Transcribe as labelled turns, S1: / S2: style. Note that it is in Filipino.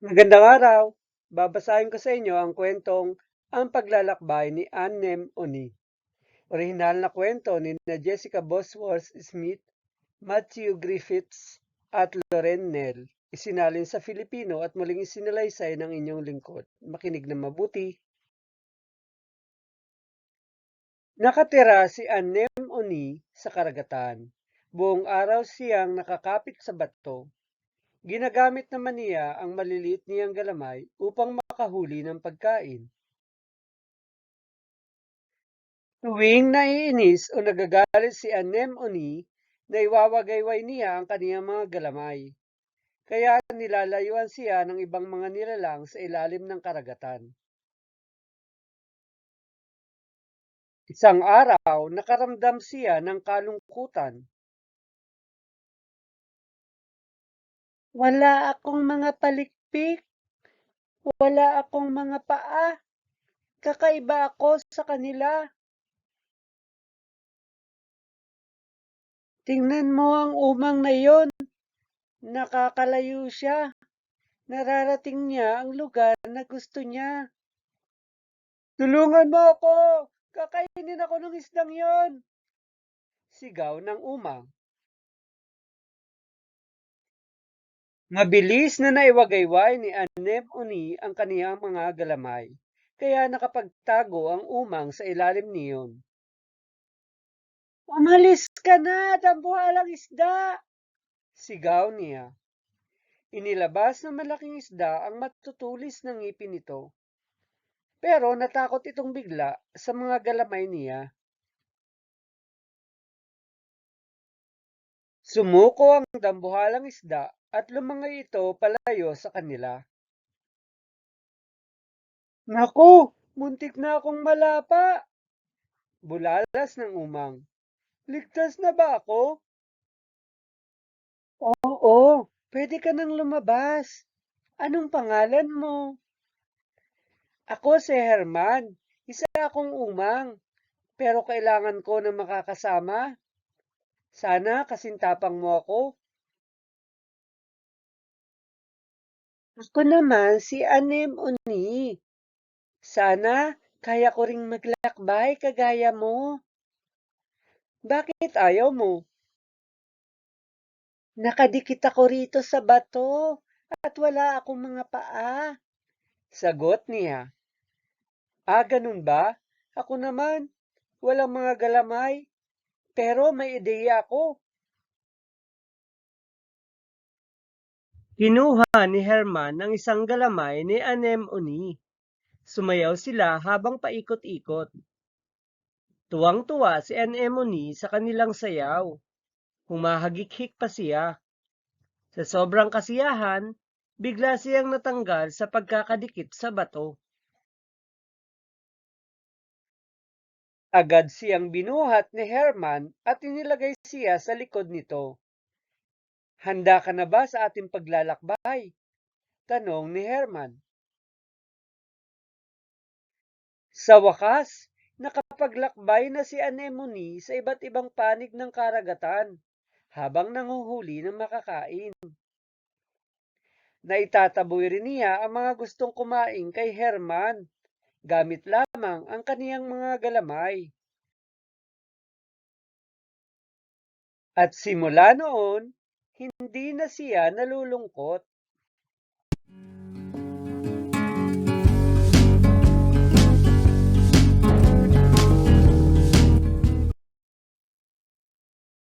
S1: Magandang araw! Babasahin ko sa inyo ang kwentong Ang Paglalakbay ni Annem Oni. Orihinal na kwento ni Jessica Bosworth Smith, Matthew Griffiths at Loren Nell. Isinalin sa Filipino at muling isinalaysay ng inyong lingkod. Makinig na mabuti. Nakatira si Annem Oni sa karagatan. Buong araw siyang nakakapit sa bato Ginagamit naman niya ang maliliit niyang galamay upang makahuli ng pagkain. Tuwing naiinis o nagagalit si Anemone, naiwawagayway niya ang kaniyang mga galamay. Kaya nilalayuan siya ng ibang mga nilalang sa ilalim ng karagatan. Isang araw, nakaramdam siya ng kalungkutan. Wala akong mga palikpik. Wala akong mga paa. Kakaiba ako sa kanila. Tingnan mo ang umang na yon. Nakakalayo siya. Nararating niya ang lugar na gusto niya. Tulungan mo ako! Kakainin ako ng isdang yon! Sigaw ng umang. Mabilis na naiwagayway ni Anem Uni ang kaniyang mga galamay, kaya nakapagtago ang umang sa ilalim niyon. Umalis ka na, dambuhalang isda! Sigaw niya. Inilabas ng malaking isda ang matutulis ng ngipin nito. Pero natakot itong bigla sa mga galamay niya. Sumuko ang dambuhalang isda at lumangay ito palayo sa kanila. Naku, muntik na akong malapa! Bulalas ng umang. Ligtas na ba ako? Oo, pwede ka nang lumabas. Anong pangalan mo? Ako si Herman. Isa akong umang. Pero kailangan ko na makakasama. Sana kasintapang mo ako. Ako naman si Anem Uni. Sana kaya ko ring maglakbay kagaya mo. Bakit ayaw mo? Nakadikit ako rito sa bato at wala akong mga paa. Sagot niya. Ah, ganun ba? Ako naman, walang mga galamay. Pero may ideya ako. Kinuha ni Herman ng isang galamay ni Anemone. Sumayaw sila habang paikot-ikot. Tuwang-tuwa si Anemone sa kanilang sayaw. Humahagik-hik pa siya. Sa sobrang kasiyahan, bigla siyang natanggal sa pagkakadikit sa bato. Agad siyang binuhat ni Herman at inilagay siya sa likod nito. Handa ka na ba sa ating paglalakbay? Tanong ni Herman. Sa wakas, nakapaglakbay na si Anemone sa iba't ibang panig ng karagatan habang nanguhuli ng makakain. Naitataboy rin niya ang mga gustong kumain kay Herman, gamit lamang ang kaniyang mga galamay. At simula noon, hindi na siya nalulungkot.